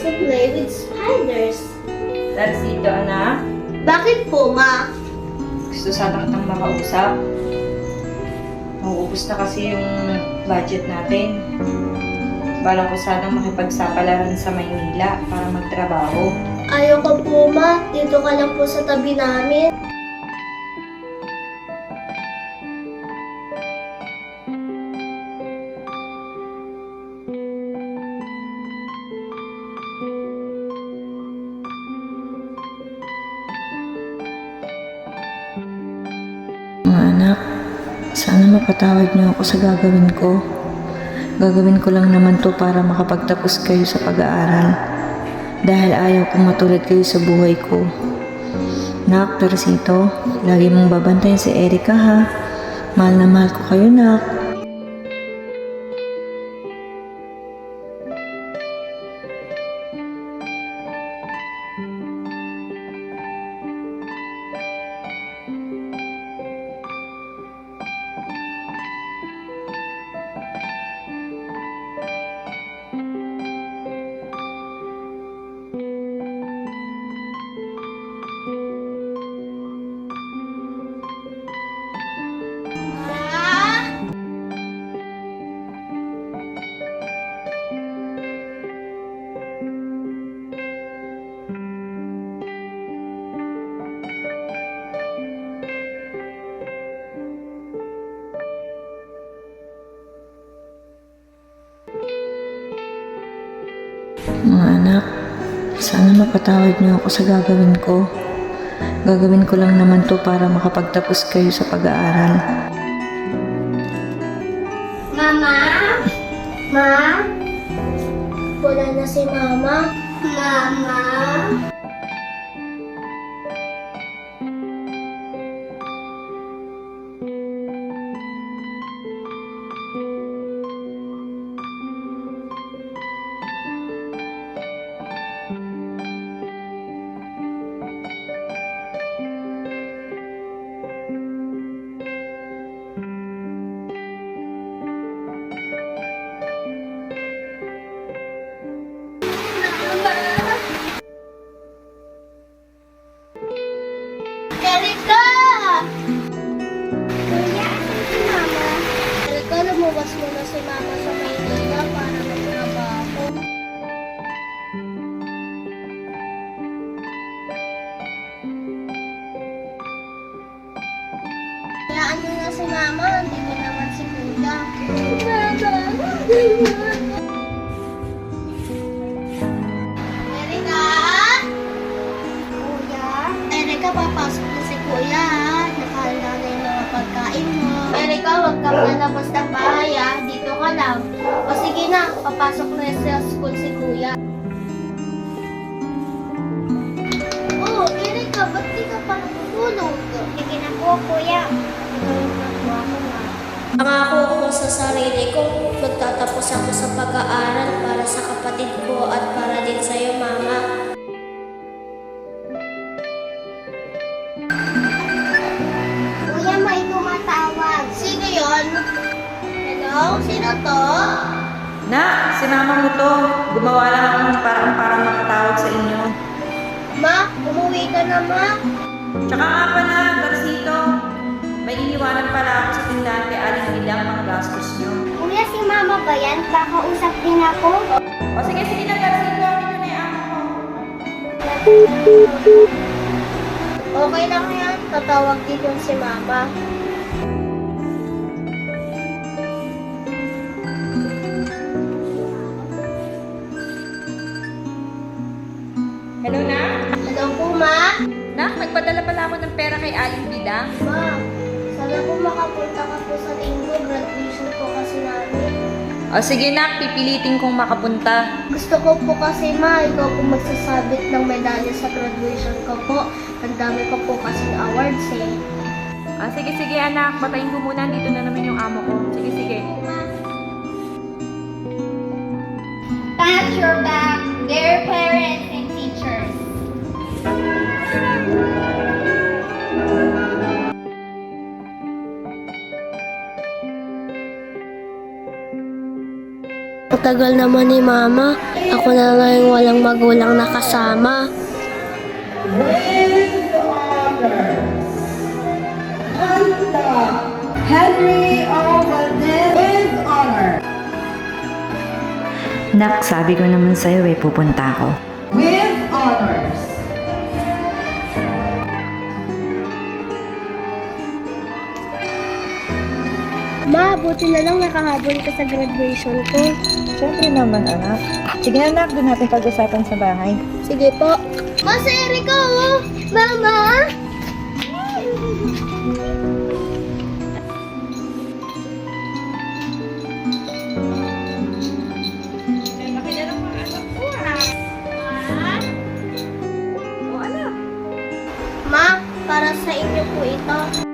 to play with spiders. Darsito, anak. Bakit po, ma? Gusto sana kitang makausap. Mauubos na kasi yung budget natin. Balang ko sanang makipagsapalaran sa Maynila para magtrabaho. Ayoko po, ma. Dito ka lang po sa tabi namin. Sana mapatawad niyo ako sa gagawin ko. Gagawin ko lang naman to para makapagtapos kayo sa pag-aaral. Dahil ayaw kong matulad kayo sa buhay ko. Nak, Teresito, lagi mong babantayan si Erika ha. Mahal na mahal ko kayo, nak. Mga anak, sana mapatawad niyo ako sa gagawin ko. Gagawin ko lang naman to para makapagtapos kayo sa pag-aaral. Mama? Ma? Wala na si Mama. Mama? Ano na si Mama, hindi ko naman si Kuya. Erika? Kuya? Erika, papasok na si Kuya. ha? Nakahanda na yung mga pagkain mo. Erika, huwag kang lalabas ng bahay ha. Dito ka lang. O sige na, papasok na sa school si Kuya. Oh, Erika, ba't di ka pa natutulog? Sige na po, Kuya. Nangako ko sa sarili ko, magtatapos ako sa pag-aaral para sa kapatid ko at para din sa'yo, Mama. Kuya, may tumatawag. Sino yon? Hello? Sino to? Na, si mama mo to. Gumawa lang ako ng parang para makatawag sa inyo. Ma, umuwi ka na, Ma. Tsaka nga pala, Darsito, may iniwanan pala ako si Mama ba yan? Baka usap din ako. O sige, sige na, Darsito. Dito na yung amo ko. Okay lang yan. Tatawag yung si Mama. Hello, na? Hello po, Ma. Nak, nagpadala pala ako ng pera kay Aling Bilang. Ma, O sige, Nak, pipilitin kong makapunta. Gusto ko po kasi, Ma, ikaw po magsasabit ng medalya sa graduation ko po. Ang dami ko po kasing awards eh. Ah, sige, sige, anak. Patayin ko muna. Dito na naman yung amo ko. Sige, sige. Pat your back, dear parents tagal naman ni Mama. Ako na lang yung walang magulang na kasama. With honor. Handa. Henry O. Valdez with honor. Nak, sabi ko naman sa'yo eh, pupunta ako. With honors. Ma, buti na lang nakahabol ka sa graduation ko. Siyempre naman, anak. Sige anak, doon natin pag-usapan sa bahay. Sige po. Ma, si Erika, oh! Mama! Ma, para sa inyo po ito.